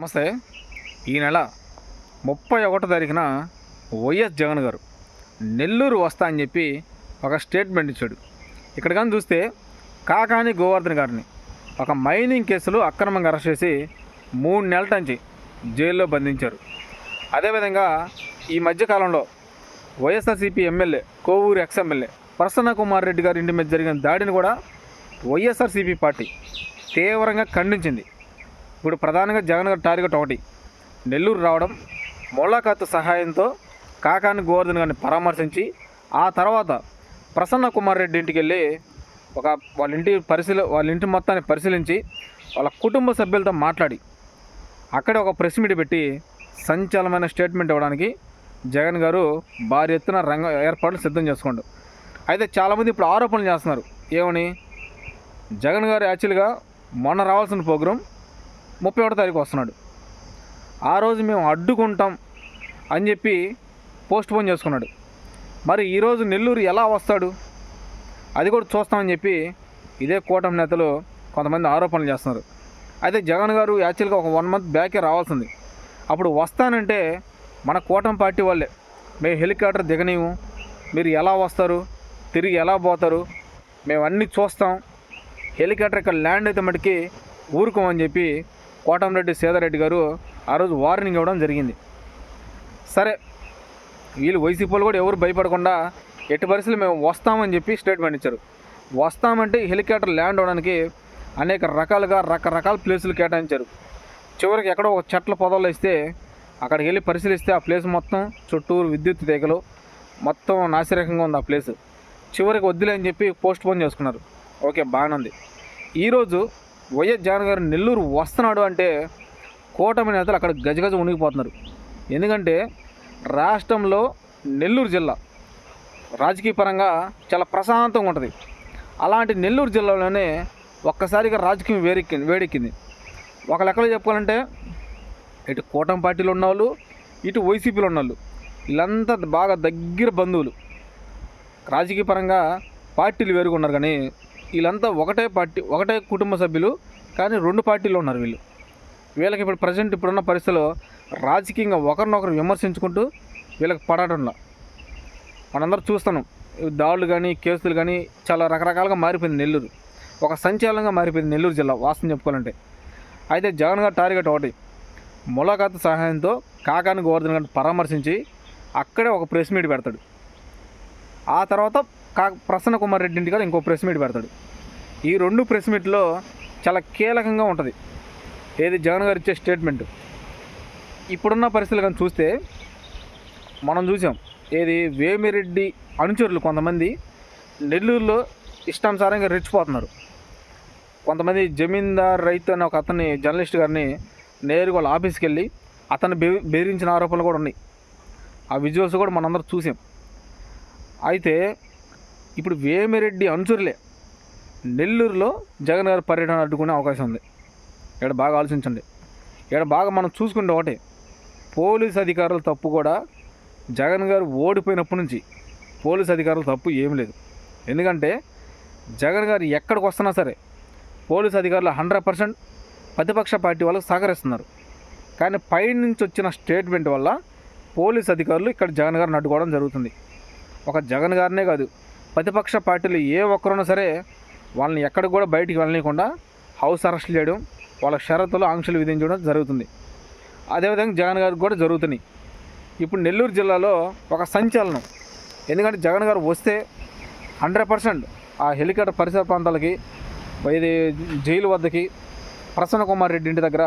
నమస్తే. ఈ నెల ముప్పై ఒకటో తారీఖున వైఎస్ జగన్ గారు నెల్లూరు వస్తా అని చెప్పి ఒక స్టేట్మెంట్ ఇచ్చాడు. ఇక్కడ కానీ చూస్తే కాకాని గోవర్ధన్ గారిని ఒక మైనింగ్ కేసులో అక్రమంగా అరెస్ట్ చేసి మూడు నెలల నుంచి జైల్లో బంధించారు. అదేవిధంగా ఈ మధ్యకాలంలో YSRCP MLA Kovur ex MLA Prasanna Kumar Reddy గారి ఇంటి మీద జరిగిన దాడిని కూడా వైఎస్ఆర్సీపీ పార్టీ తీవ్రంగా ఖండించింది. ఇప్పుడు ప్రధానంగా జగన్ గారి టార్గెట్ ఒకటి. నెల్లూరు రావడం ములాఖాతు సహాయంతో కాకాని గోవర్ధన్ గారిని పరామర్శించి ఆ తర్వాత ప్రసన్న కుమార్ రెడ్డి ఇంటికి వెళ్ళి ఒక వాళ్ళ ఇంటి పరిశీలి వాళ్ళ ఇంటి మొత్తాన్ని పరిశీలించి వాళ్ళ కుటుంబ సభ్యులతో మాట్లాడి అక్కడే ఒక ప్రెస్ మీట్ పెట్టి సంచలనమైన స్టేట్మెంట్ ఇవ్వడానికి జగన్ గారు భారీ ఎత్తున రంగ ఏర్పాట్లు సిద్ధం చేసుకోండు. అయితే చాలామంది ఇప్పుడు ఆరోపణలు చేస్తున్నారు. ఏమని? జగన్ గారు యాక్చువల్గా మొన్న రావాల్సిన ప్రోగ్రాం ముప్పై ఒకటో తారీఖు వస్తున్నాడు. ఆ రోజు మేము అడ్డుకుంటాం అని చెప్పి పోస్ట్ పోన్ చేసుకున్నాడు. మరి ఈరోజు నెల్లూరు ఎలా వస్తాడు? అది కూడా చూస్తామని చెప్పి ఇదే కూటమి నేతలు కొంతమంది ఆరోపణలు చేస్తున్నారు. అయితే జగన్ గారు యాక్చువల్గా ఒక వన్ మంత్ బ్యాకే రావాల్సింది. అప్పుడు వస్తానంటే మన కూటమి పార్టీ వాళ్ళే. మేము హెలికాప్టర్ దిగనీము మీరు ఎలా వస్తారు? తిరిగి ఎలా పోతారు? మేము అన్నీ చూస్తాం. హెలికాప్టర్ ఇక్కడ ల్యాండ్ అయితే మటుకి ఊరుకోమని చెప్పి కోటంరెడ్డి సేదారెడ్డి గారు ఆ రోజు వార్నింగ్ ఇవ్వడం జరిగింది. సరే వీళ్ళు వైసీపీ వాళ్ళు కూడా ఎవరు భయపడకుండా ఎట్టి పరిస్థితులు మేము వస్తామని చెప్పి స్టేట్మెంట్ ఇచ్చారు. వస్తామంటే హెలికాప్టర్ ల్యాండ్ అవడానికి అనేక రకాలుగా రకరకాల ప్లేసులు కేటాయించారు. చివరికి ఎక్కడో ఒక చెట్ల పొదలు ఇస్తే అక్కడికి వెళ్ళి పరిశీలిస్తే ఆ ప్లేస్ మొత్తం చుట్టూరు విద్యుత్ తీగలు మొత్తం నాసిరకంగా ఉంది ఆ ప్లేస్. చివరికి వద్దులే అని చెప్పి పోస్ట్ పోన్ చేసుకున్నారు. ఓకే బాగానే ఉంది. ఈరోజు వైఎస్ జగన్ గారు నెల్లూరు వస్తున్నాడు అంటే కూటమి నేతలు అక్కడ గజగజ ఉనిగిపోతున్నారు ఎందుకంటే రాష్ట్రంలో నెల్లూరు జిల్లా రాజకీయ పరంగా చాలా ప్రశాంతంగా ఉంటుంది. అలాంటి నెల్లూరు జిల్లాలోనే ఒక్కసారిగా రాజకీయం వేరెక్కింది వేడెక్కింది. ఒక లెక్కలో చెప్పుకోవాలంటే ఇటు కూటమి పార్టీలో ఉన్నవాళ్ళు ఇటు వైసీపీలో ఉన్నవాళ్ళు వీళ్ళంతా బాగా దగ్గర బంధువులు. రాజకీయ పరంగా పార్టీలు వేరుగా ఉన్నారు కానీ వీళ్ళంతా ఒకటే పార్టీ ఒకటే కుటుంబ సభ్యులు కానీ రెండు పార్టీలు ఉన్నారు వీళ్ళు. వీళ్ళకి ఇప్పుడు ప్రజెంట్ ఇప్పుడున్న పరిస్థితిలో రాజకీయంగా ఒకరినొకరు విమర్శించుకుంటూ వీళ్ళకి పడటంలో. మనందరూ చూస్తున్నాం. దాడులు కానీ కేసులు కానీ చాలా రకరకాలుగా మారిపోయింది నెల్లూరు. ఒక సంచలనంగా మారిపోయింది నెల్లూరు జిల్లా వాస్తవం చెప్పుకోవాలంటే. అయితే జగన్ గారు టార్గెట్ ఒకటి. ములాఖాత్ సహాయంతో కాకాని గోవర్ధన్ గారిని పరామర్శించి అక్కడే ఒక ప్రెస్ మీట్ పెడతాడు. ఆ తర్వాత కా ప్రసన్న కుమార్ రెడ్డి ఇంటి గారు ఇంకో ప్రెస్ మీట్ పెడతాడు. ఈ రెండు ప్రెస్ మీట్లో చాలా కీలకంగా ఉంటుంది. ఏది జగన్ గారు ఇచ్చే స్టేట్మెంట్ ఇప్పుడున్న పరిస్థితులు కానీ చూస్తే మనం చూసాం. ఏది వేమిరెడ్డి అనుచరులు కొంతమంది నెల్లూరులో ఇష్టానుసారంగా రెచ్చిపోతున్నారు. కొంతమంది జమీందార్ రైతు అనే ఒక అతన్ని జర్నలిస్ట్ గారిని నేరుగా వాళ్ళ ఆఫీస్కి వెళ్ళి అతన్ని బె బెదిరించిన ఆరోపణలు కూడా ఉన్నాయి. ఆ విజువల్స్ కూడా మనందరం చూసాం. అయితే ఇప్పుడు వేమిరెడ్డి అనుచరులే. నెల్లూరులో జగన్ గారి పర్యటన అడ్డుకునే అవకాశం ఉంది. ఇక్కడ బాగా ఆలోచించండి. ఇక్కడ బాగా మనం చూసుకుంటే ఒకటే. పోలీస్ అధికారుల తప్పు కూడా జగన్ గారు ఓడిపోయినప్పటి నుంచి పోలీస్ అధికారుల తప్పు ఏం లేదు. ఎందుకంటే జగన్ గారు ఎక్కడికి వస్తున్నా సరే పోలీస్ అధికారులు హండ్రెడ్ పర్సెంట్ ప్రతిపక్ష పార్టీ వాళ్ళకి సహకరిస్తున్నారు. కానీ పైనుంచి వచ్చిన స్టేట్మెంట్ వల్ల పోలీస్ అధికారులు ఇక్కడ జగన్ గారిని అడ్డుకోవడం జరుగుతుంది. ఒక జగన్ గారినే కాదు ప్రతిపక్ష పార్టీలు ఏ ఒక్కరున్నా సరే వాళ్ళని ఎక్కడికి కూడా బయటికి వెళ్ళనీయకుండా హౌస్ అరెస్ట్ చేయడం వాళ్ళ షరతులు ఆంక్షలు విధించడం జరుగుతుంది. అదేవిధంగా జగన్ గారికి కూడా జరుగుతున్నాయి. ఇప్పుడు నెల్లూరు జిల్లాలో ఒక సంచలనం. ఎందుకంటే జగన్ గారు వస్తే హండ్రెడ్ పర్సెంట్ ఆ హెలికాప్టర్ పరిసర ప్రాంతాలకి ఇది జైలు వద్దకి ప్రసన్న కుమార్ రెడ్డి ఇంటి దగ్గర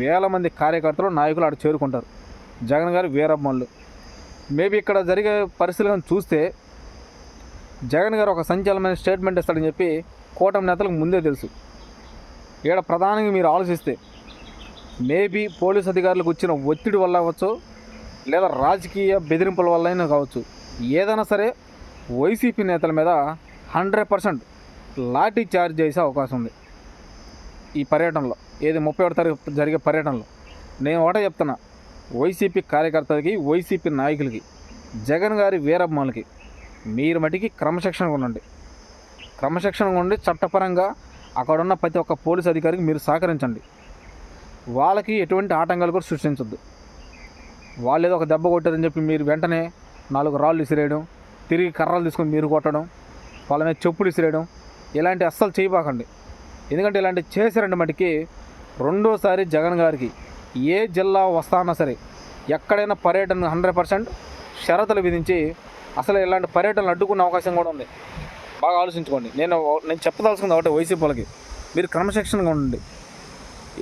వేల మంది కార్యకర్తలు నాయకులు ఆడ చేరుకుంటారు. జగన్ గారు వీరమ్మలు మేబీ ఇక్కడ జరిగే పరిస్థితులను చూస్తే జగన్ గారు ఒక సంచలనమైన స్టేట్మెంట్ ఇస్తాడని చెప్పి కూటమి నేతలకు ముందే తెలుసు. ఇక్కడ ప్రధానంగా మీరు ఆలోచిస్తే మేబీ పోలీస్ అధికారులకు వచ్చిన ఒత్తిడి వల్ల అవ్వచ్చు లేదా రాజకీయ బెదిరింపుల వల్ల అయినా కావచ్చు. ఏదైనా సరే వైసీపీ నేతల మీద హండ్రెడ్ పర్సెంట్ లాఠీ చార్జ్ చేసే అవకాశం ఉంది. ఈ పర్యటనలో ఏది ముప్పై ఒకటి తారీఖు జరిగే పర్యటనలో. నేను ఒకటే చెప్తున్నా వైసీపీ కార్యకర్తలకి వైసీపీ నాయకులకి జగన్ గారి వీరమ్మలకి మీరు మటుకి క్రమశిక్షణగా ఉండండి. క్రమశిక్షణగా ఉండి చట్టపరంగా అక్కడ ఉన్న ప్రతి ఒక్క పోలీస్ అధికారికి మీరు సహకరించండి. వాళ్ళకి ఎటువంటి ఆటంకాలు కూడా సృష్టించద్దు. వాళ్ళు ఏదో ఒక దెబ్బ కొట్టారని చెప్పి మీరు వెంటనే నాలుగు రాళ్ళు విసిరేయడం తిరిగి కర్రలు తీసుకొని మీరు కొట్టడం వాళ్ళ మీద చెప్పులు విసిరేయడం ఇలాంటి అస్సలు చేయబాకండి. ఎందుకంటే ఇలాంటి చేశారంటే మటుకి రెండోసారి జగన్ గారికి ఏ జిల్లా వస్తానా సరే ఎక్కడైనా పర్యటన హండ్రెడ్ పర్సెంట్ షరతులు విధించి అసలు ఇలాంటి పర్యటనలు అడ్డుకునే అవకాశం కూడా ఉంది. బాగా ఆలోచించుకోండి. నేను నేను చెప్పదలుచుకుంది ఒకటి వైసీపీ వాళ్ళకి మీరు క్రమశిక్షణగా ఉండండి.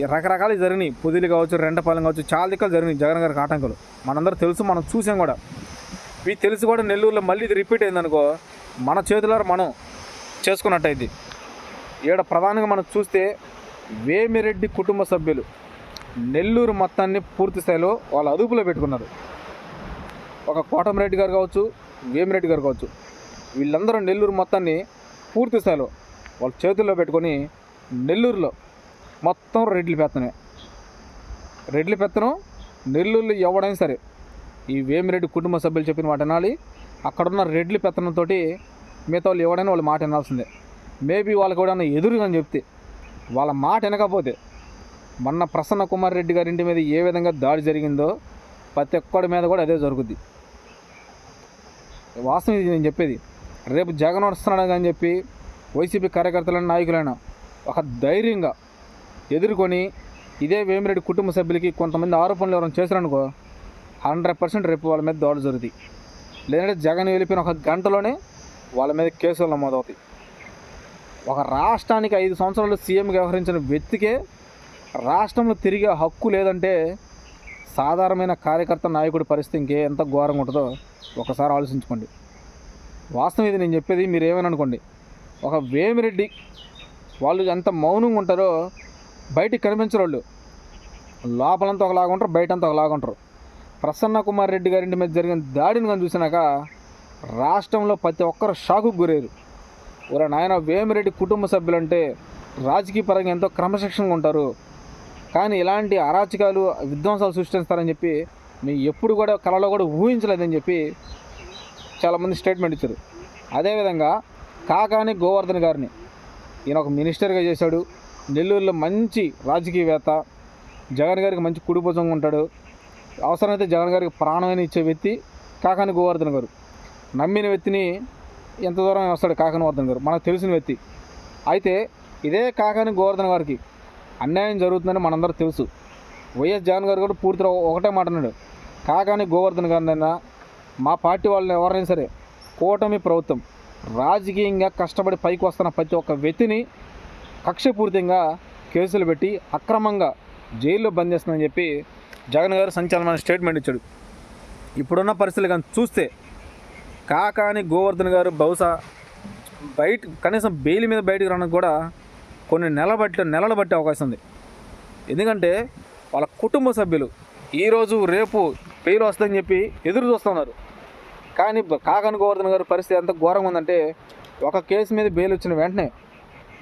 ఈ రకరకాలు జరిగినాయి. పుదిలి కావచ్చు రెండపాలెం కావచ్చు చాలా దిక్కలు జరిగినాయి. జగన్ గారికి ఆటంకాలు. మనందరూ తెలుసు మనం చూసాం కూడా. ఇవి తెలిసి కూడా నెల్లూరులో మళ్ళీ ఇది రిపీట్ అయిందనుకో మన చేతులారా మనం చేసుకున్నట్టయింది ఈడ ప్రధానంగా మనం చూస్తే వేమిరెడ్డి కుటుంబ సభ్యులు నెల్లూరు మొత్తాన్ని పూర్తి స్థాయిలో వాళ్ళ అదుపులో పెట్టుకున్నారు. ఒక కోటమిరెడ్డి గారు కావచ్చు వేమిరెడ్డి గారు కావచ్చు. వీళ్ళందరూ నెల్లూరు మొత్తాన్ని పూర్తి స్థాయిలో వాళ్ళ చేతుల్లో పెట్టుకొని నెల్లూరులో మొత్తం రెడ్లు పెత్తనే. రెడ్లు పెత్తనం నెల్లూరులో ఎవడైనా సరే ఈ వేమిరెడ్డి కుటుంబ సభ్యులు చెప్పిన మాట వినాలి అక్కడున్న రెడ్లు పెత్తనంతో మిగతా వాళ్ళు ఎవడైనా వాళ్ళ మాట వినాల్సిందే మేబీ వాళ్ళకి ఎవడైనా ఎదురుగా అని చెప్తే వాళ్ళ మాట వినకపోతే మొన్న ప్రసన్న కుమార్ రెడ్డి గారి ఇంటి మీద ఏ విధంగా దాడి జరిగిందో ప్రతి ఒక్కడి మీద కూడా అదే జరుగుద్ది. వాస్తవం ఇది నేను చెప్పేది. రేపు జగన్ వస్తున్నాడు అని చెప్పి వైసీపీ కార్యకర్తలైన నాయకులైన ఒక ధైర్యంగా ఎదుర్కొని ఇదే వేమిరెడ్డి కుటుంబ సభ్యులకి కొంతమంది ఆరోపణలు ఎవరైనా చేశారనుకో హండ్రెడ్ పర్సెంట్ రేపు వాళ్ళ మీద దాడులు జరుగుతాయి. లేదంటే జగన్ వెళ్ళిపోయిన ఒక గంటలోనే వాళ్ళ మీద కేసులు నమోదవుతాయి. ఒక రాష్ట్రానికి ఐదు సంవత్సరాలు సీఎం వ్యవహరించిన వ్యక్తికే రాష్ట్రంలో తిరిగే హక్కు లేదంటే సాధారణమైన కార్యకర్త నాయకుడి పరిస్థితి ఇంకే ఎంత ఘోరంగా ఉంటుందో ఒకసారి ఆలోచించుకోండి. వాస్తవం ఇది నేను చెప్పేది మీరు ఏమైనా అనుకోండి. ఒక వేమిరెడ్డి వాళ్ళు ఎంత మౌనంగా ఉంటారో బయటికి కనిపించరు వాళ్ళు. లోపలంతా ఒకలాగా ఉంటారు బయటంతా ఒకలాగా ఉంటారు. ప్రసన్న కుమార్ రెడ్డి గారింటి మీద జరిగిన దాడిని కానీ చూసినాక రాష్ట్రంలో ప్రతి ఒక్కరు షాకుకు గురయ్యారు. ఒరే నాయన వేమిరెడ్డి కుటుంబ సభ్యులంటే రాజకీయ పరంగా ఎంతో క్రమశిక్షణగా ఉంటారు. కానీ ఇలాంటి అరాచకాలు విధ్వంసాలు సృష్టిస్తారని చెప్పి మేము ఎప్పుడు కూడా కళలో కూడా ఊహించలేదని చెప్పి చాలామంది స్టేట్మెంట్ ఇచ్చారు. అదేవిధంగా కాకాని గోవర్ధన్ గారిని ఈయన ఒక మినిస్టర్గా చేశాడు. నెల్లూరులో మంచి రాజకీయవేత్త జగన్ గారికి మంచి కుడిభుజంగా ఉంటాడు. అవసరమైతే జగన్ గారికి ప్రాణమైన ఇచ్చే వ్యక్తి కాకాని గోవర్ధన్ గారు. నమ్మిన వ్యక్తిని ఎంత దూరం వస్తాడు కాకాని గోవర్ధన్ గారు. మనకు తెలిసిన వ్యక్తి. అయితే ఇదే కాకాని గోవర్ధన్ గారికి అన్యాయం జరుగుతుందని మనందరూ తెలుసు. వైఎస్ జగన్ గారు కూడా పూర్తిగా ఒకటే మాట అన్నాడు. కాకాని గోవర్ధన్ గారినైనా మా పార్టీ వాళ్ళని ఎవరైనా సరే కూటమి ప్రభుత్వం రాజకీయంగా కష్టపడి పైకి వస్తున్న ప్రతి ఒక్క వ్యక్తిని కక్షపూరితంగా కేసులు పెట్టి అక్రమంగా జైల్లో బంద్ చేస్తుందని చెప్పి జగన్ గారు సంచలనమైన స్టేట్మెంట్ ఇచ్చాడు. ఇప్పుడున్న పరిస్థితులు కానీ చూస్తే కాకాని గోవర్ధన్ గారు బహుశా బయట కనీసం బెయిల్ మీద బయటకు రావడానికి కూడా కొన్ని నెలల బట్టి నెలలు బట్టే అవకాశం ఉంది. ఎందుకంటే వాళ్ళ కుటుంబ సభ్యులు ఈరోజు రేపు పెయిలు వస్తుందని చెప్పి ఎదురు చూస్తున్నారు. కానీ బ- గోవర్ధన్ గారి పరిస్థితి ఎంత ఘోరంగా ఉందంటే ఒక కేసు మీద బెయిల్ వచ్చిన వెంటనే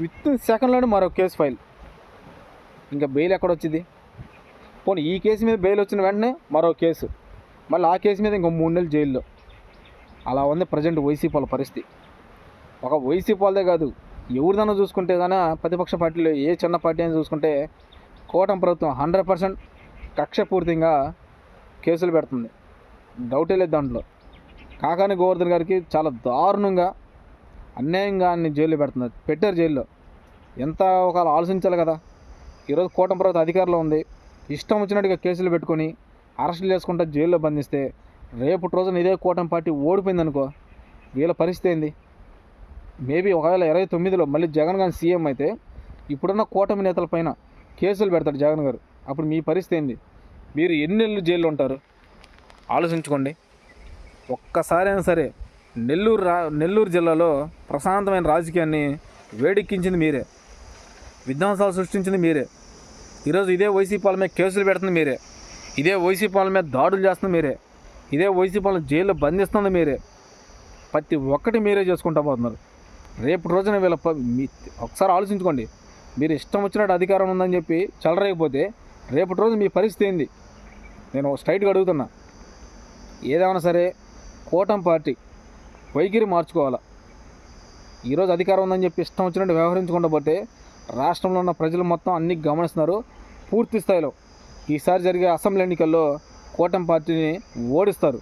విత్ ఇన్ సెకండ్లోనే మరో కేసు ఫైల్. ఇంకా బెయిల్ ఎక్కడ వచ్చింది? పోనీ ఈ కేసు మీద బెయిల్ వచ్చిన వెంటనే మరో కేసు. మళ్ళీ ఆ కేసు మీద ఇంకో మూడు నెలలు జైల్లో. అలా ఉంది ప్రజెంట్ వైసీపీ వాళ్ళ పరిస్థితి. ఒక వైసీపీ వాళ్ళదే కాదు ఎవరిదైనా చూసుకుంటే కానీ ప్రతిపక్ష పార్టీలో ఏ చిన్న పార్టీ అయినా చూసుకుంటే కూటమి ప్రభుత్వం హండ్రెడ్ పర్సెంట్ కక్షపూర్తిగా కేసులు పెడుతుంది. డౌటే లేదు దాంట్లో. కాకాని గోవర్ధన్ గారికి చాలా దారుణంగా అన్యాయంగా అన్ని జైల్లో పెడుతున్నారు. పెట్టారు జైల్లో. ఎంత ఒక ఆలోచించాలి కదా. ఈరోజు కూటమి ప్రభుత్వం అధికారంలో ఉంది. ఇష్టం వచ్చినట్టుగా కేసులు పెట్టుకొని అరెస్టులు చేసుకుంటా జైల్లో బంధిస్తే రేపటి రోజున ఇదే కూటమి పార్టీ ఓడిపోయిందనుకో వీళ్ళ పరిస్థితి ఏంది? మేబీ ఒకవేళ ఇరవై తొమ్మిదిలో మళ్ళీ జగన్ గారి సీఎం అయితే ఇప్పుడున్న కూటమి నేతలపైన కేసులు పెడతాడు జగన్ గారు. అప్పుడు మీ పరిస్థితి ఏంది? మీరు ఎన్ని నెలలు జైల్లో ఉంటారు? ఆలోచించుకోండి. ఒక్కసారైనా సరే నెల్లూరు రా నెల్లూరు జిల్లాలో ప్రశాంతమైన రాజకీయాన్ని వేడెక్కించింది మీరే. విధ్వంసాలు సృష్టించింది మీరే. ఈరోజు ఇదే వైసీపీ మీద కేసులు పెడుతుంది మీరే. ఇదే వైసీపీ మీద దాడులు చేస్తుంది మీరే. ఇదే వైసీపీ వాళ్ళని జైల్లో బంధిస్తుంది మీరే. ప్రతి ఒక్కటి మీరే చేసుకుంటా పోతున్నారు. రేపు రోజున వీళ్ళ ప- మీ ఒకసారి ఆలోచించుకోండి. మీరు ఇష్టం వచ్చినట్టు అధికారం ఉందని చెప్పి చలరేయకపోతే రేపటి రోజు మీ పరిస్థితి ఏంది? నేను స్ట్రైట్గా అడుగుతున్నా. ఏదేమైనా సరే కూటమి పార్టీ వైఖరి మార్చుకోవాలా? ఈరోజు అధికారం ఉందని చెప్పి ఇష్టం వచ్చినట్టు వ్యవహరించుకుంటూ పోతే రాష్ట్రంలో ఉన్న ప్రజలు మొత్తం అన్ని గమనిస్తున్నారు. పూర్తి స్థాయిలో ఈసారి జరిగే అసెంబ్లీ ఎన్నికల్లో కూటమి పార్టీని ఓడిస్తారు.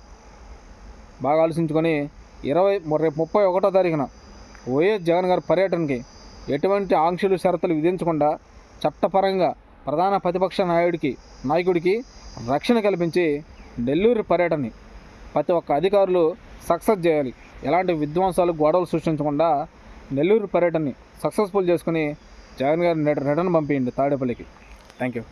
బాగా ఆలోచించుకొని ఇరవై రేపు ముప్పై ఒకటో తారీఖున వైఎస్ జగన్ గారి పర్యటనకి ఎటువంటి ఆంక్షలు షరతులు విధించకుండా చట్టపరంగా ప్రధాన ప్రతిపక్ష నాయుడికి నాయకుడికి రక్షణ కల్పించి నెల్లూరు పర్యటనని ప్రతి ఒక్క అధికారులు సక్సెస్ చేయాలి. ఎలాంటి విధ్వంసాలు గొడవలు సృష్టించకుండా నెల్లూరు పర్యటనని సక్సెస్ఫుల్ చేసుకుని జగన్ గారిని రిటర్న్ పంపించండి తాడేపల్లికి. Thank you